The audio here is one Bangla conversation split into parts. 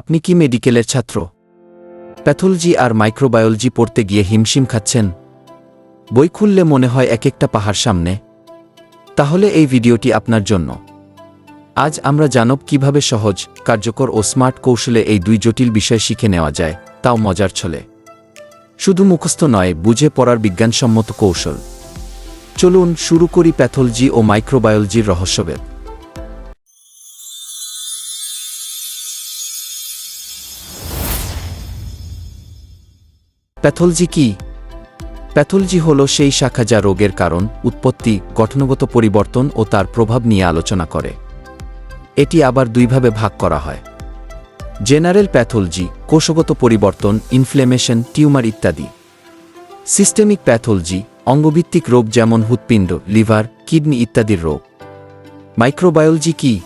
আপনি কি মেডিকেলের ছাত্র? প্যাথোলজি আর মাইক্রোবায়োলজি পড়তে গিয়ে হিমশিম খাচ্ছেন। বই খুললে মনে হয় এক একটা পাহাড় সামনে। তাহলে এই ভিডিওটি আপনার জন্য। আজ আমরা জানব কীভাবে সহজ, কার্যকর ও স্মার্ট কৌশলে এই দুই জটিল বিষয় শিখে নেওয়া যায়, তাও মজার ছলে। শুধু মুখস্থ নয়, বুঝে পড়ার বিজ্ঞানসম্মত কৌশল। চলুন শুরু করি প্যাথোলজি ও মাইক্রোবায়োলজির রহস্যভেদ। প্যাথোলজি কি? প্যাথোলজি হল সেই শাখা যা রোগের কারণ, উৎপত্তি, গঠনগত পরিবর্তন ও তার প্রভাব নিয়ে আলোচনা করে। এটি আবার দুইভাবে ভাগ করা হয়। জেনারেল প্যাথোলজি, কোষগত পরিবর্তন ইনফ্লেমেশন টিউমার ইত্যাদি। সিস্টেমিক প্যাথোলজি, অঙ্গভিত্তিক রোগ যেমন হৃৎপিণ্ড, লিভার, কিডনি ইত্যাদির রোগ। মাইক্রোবায়োলজি কি?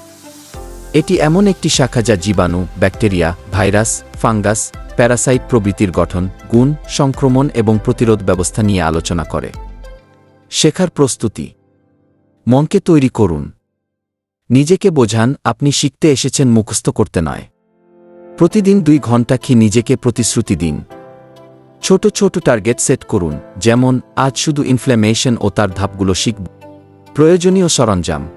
এটি এমন একটি শাখা যা জীবাণু, ব্যাকটেরিয়া, ভাইরাস, ফাঙ্গাস প্যারাসাইট প্রভৃতির গঠন, গুণ, সংক্রমণ এবং প্রতিরোধ ব্যবস্থা নিয়ে আলোচনা করে। শেখার প্রস্তুতি। মনকে তৈরি করুন। নিজেকে বোঝান, আপনি শিখতে এসেছেন, মুখস্থ করতে নয়। প্রতিদিন দুই ঘণ্টা কি নিজেকে প্রতিশ্রুতি দিন। ছোট ছোট টার্গেট সেট করুন, যেমন, আজ শুধু ইনফ্ল্যামেশন ও তার ধাপগুলো শিখব। প্রয়োজনীয় সরঞ্জাম।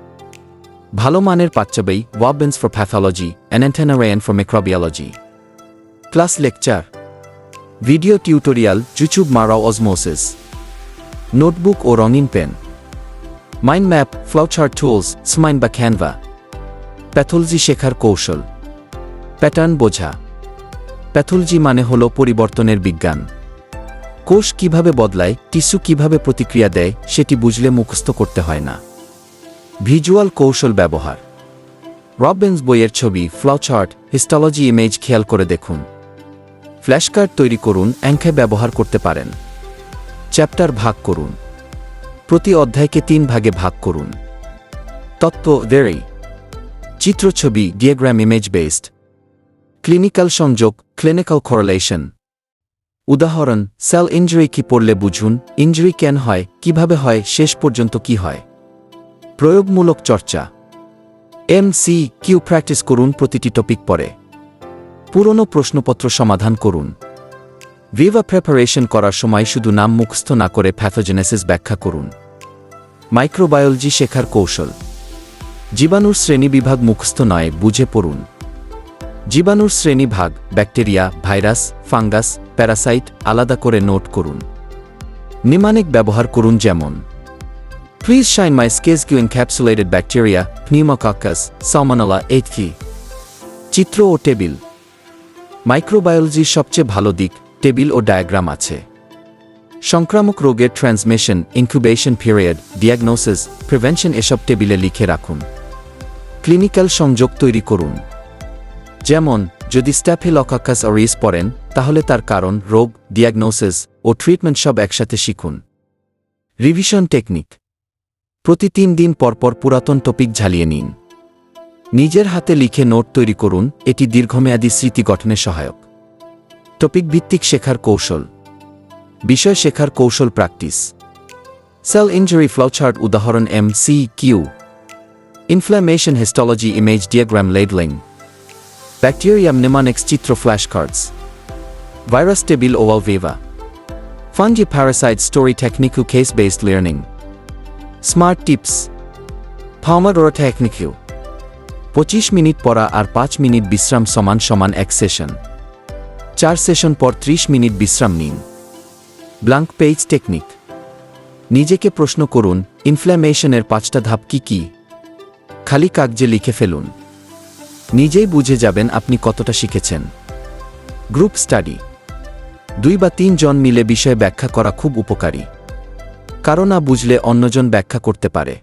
ভালো মানের পাচ্চাবেই Robbins for pathology Ananthanarayan for microbiology class lecture. Video tutorial YouTube Marrow Osmosis. Notebook ও রঙিন pen. Mind map flowchart tools, XMind বা ক্যানভা। প্যাথোলজি শেখার কৌশল। প্যাটার্ন বোঝা। প্যাথোলজি মানে হল পরিবর্তনের বিজ্ঞান। কোষ কীভাবে বদলায়, টিস্যু কীভাবে প্রতিক্রিয়া দেয়, সেটি বুঝলে মুখস্থ করতে হয় না। ভিজুয়াল কৌশল ব্যবহার। রবেন্স বইয়ের ছবি, ফ্লাউচার্ট, হিস্টোলজি ইমেজ খেয়াল করে দেখুন। ফ্ল্যাশকার্ড তৈরি করুন অ্যাঙ্কে ব্যবহার করতে পারেন। চ্যাপ্টার ভাগ করুন। প্রতি অধ্যায়কে তিন ভাগে ভাগ করুন। তত্ত্ব দেরি চিত্রছবি ডিয়াগ্রাম ইমেজ বেসড ক্লিনিক্যাল সংযোগ ক্লিনিক্যাল করলেশন উদাহরণ সেল ইঞ্জুরি কি পড়লে বুঝুন ইঞ্জুরি কেন হয়, কীভাবে হয়, শেষ পর্যন্ত কি হয়। প্রয়োগমূলক চর্চা। এম সি কিউ প্র্যাকটিস করুন প্রতিটি টপিক পরে পুরনো প্রশ্নপত্র সমাধান করুন। ভিভা প্রেপারেশন করার সময় শুধু নাম মুখস্থ না করে প্যাথোজেনেসিস ব্যাখ্যা করুন। মাইক্রোবায়োলজি শেখার কৌশল। জীবাণুর শ্রেণীবিভাগ মুখস্থ নয়, বুঝে পড়ুন। জীবাণুর শ্রেণীভাগ ব্যাকটেরিয়া, ভাইরাস, ফাঙ্গাস, প্যারাসাইট, আলাদা করে নোট করুন। নিমানিক ব্যবহার করুন যেমন shine my skis Q encapsulated bacteria pneumococcus, salmonella এইটকি চিত্র ও টেবিল। মাইক্রোবায়োলজির সবচেয়ে ভালো দিক, টেবিল ও ডায়াগ্রাম আছে। সংক্রামক রোগের transmission, incubation period diagnosis prevention এসব টেবিলে লিখে রাখুন। ক্লিনিক্যাল সংযোগ তৈরি করুন। যেমন, যদি স্ট্যাফিলকাকাস অরিস পড়েন, তাহলে তার কারণ, রোগ ডিয়াগনোসিস ও ট্রিটমেন্ট সব একসাথে শিখুন। রিভিশন টেকনিক প্রতি তিন দিন পরপর পুরাতন টপিক ঝালিয়ে নিন। নিজের হাতে লিখে নোট তৈরি করুন, এটি দীর্ঘমেয়াদী স্মৃতি গঠনে সহায়ক। টপিক ভিত্তিক শেখার কৌশল। বিষয় শেখার কৌশল প্র্যাকটিস সেল ইঞ্জুরি ফ্লাউচার্ট উদাহরণ M C Q inflammation histology image diagram labelling bacterium mnemonics চিত্র flash cards virus table wall viva fungi parasite story technique case based learning smart tips Pomodoro technique পঁচিশ মিনিট পড়া আর পাঁচ মিনিট বিশ্রাম সমান সমান এক সেশন। চার সেশন পর ত্রিশ মিনিট বিশ্রাম নিন। Blank page technique. নিজেকে প্রশ্ন করুন ইনফ্ল্যামেশনের পাঁচটা ধাপ কি কি? খালি কাগজে লিখে ফেলুন। নিজেই বুঝে যাবেন আপনি কতটা শিখেছেন। Group study. দুই বা তিন জন মিলে বিষয় ব্যাখ্যা করা খুব উপকারী। কারও না বুঝলে অন্যজন ব্যাখ্যা করতে পারে।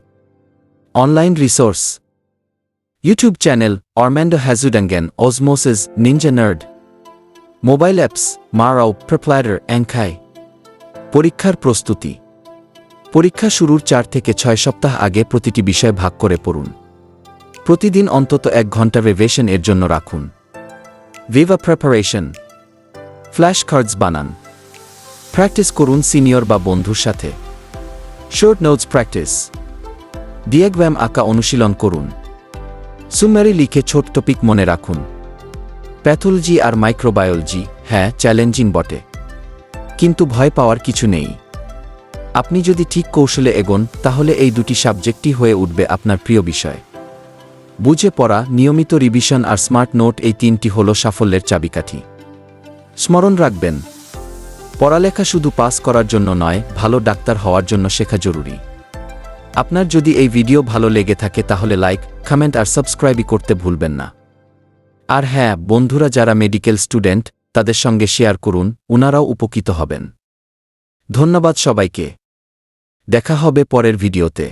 Online resource. YouTube channel Armando Hasudungan Osmosis Ninja Nerd mobile apps Marrow PrepLadder Anki পরীক্ষার প্রস্তুতি। পরীক্ষা শুরুর চার থেকে ছয় সপ্তাহ আগে প্রতিটি বিষয় ভাগ করে পড়ুন। প্রতিদিন অন্তত এক ঘণ্টা রিভিশন এর জন্য রাখুন। ভিভা প্রেপারেশন ফ্ল্যাশ কার্ডস বানান। প্র্যাকটিস করুন সিনিয়র বা বন্ধুর সাথে। শর্ট নোটস প্র্যাকটিস ডিয়াগ্রাম আঁকা অনুশীলন করুন। সুমারি লিখে ছোট টপিক মনে রাখুন প্যাথোলজি আর মাইক্রোবায়োলজি হ্যাঁ চ্যালেঞ্জিং বটে। কিন্তু ভয় পাওয়ার কিছু নেই। আপনি যদি ঠিক কৌশলে এগোন, তাহলে এই দুটি সাবজেক্টই হয়ে উঠবে আপনার প্রিয় বিষয়। বুঝে পড়া, নিয়মিত রিভিশন আর স্মার্ট নোট এই তিনটি হল সাফল্যের চাবিকাঠি। স্মরণ রাখবেন, পড়ালেখা শুধু পাস করার জন্য নয়, ভালো ডাক্তার হওয়ার জন্য শেখা জরুরি। আপনার যদি এই ভিডিও ভালো লেগে থাকে তাহলে লাইক কমেন্ট আর সাবস্ক্রাইবই করতে ভুলবেন না। আর হ্যাঁ বন্ধুরা যারা মেডিকেল স্টুডেন্ট তাদের সঙ্গে শেয়ার করুন ওনারাও উপকৃত হবেন। ধন্যবাদ সবাইকে। দেখা হবে পরের ভিডিওতে।